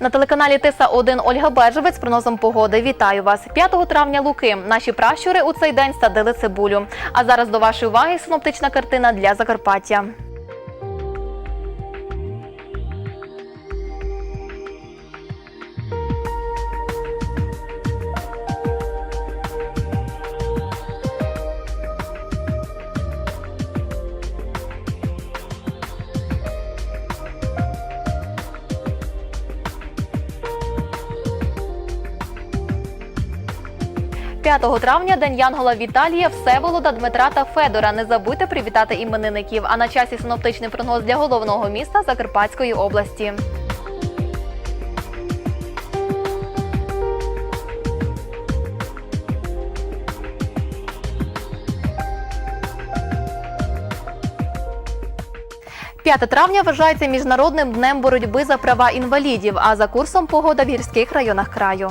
На телеканалі Тиса 1 Ольга Бежевець з прогнозом погоди. Вітаю вас. 5 травня Луки. Наші пращури у цей день садили цибулю. А зараз до вашої уваги синоптична картина для Закарпаття. – 5 травня День Янгола Віталія, Всеволода, Дмитра та Федора. Не забудьте привітати іменинників. А на часі синоптичний прогноз для головного міста Закарпатської області. «5 травня вважається міжнародним днем боротьби за права інвалідів. А за курсом погода в гірських районах краю.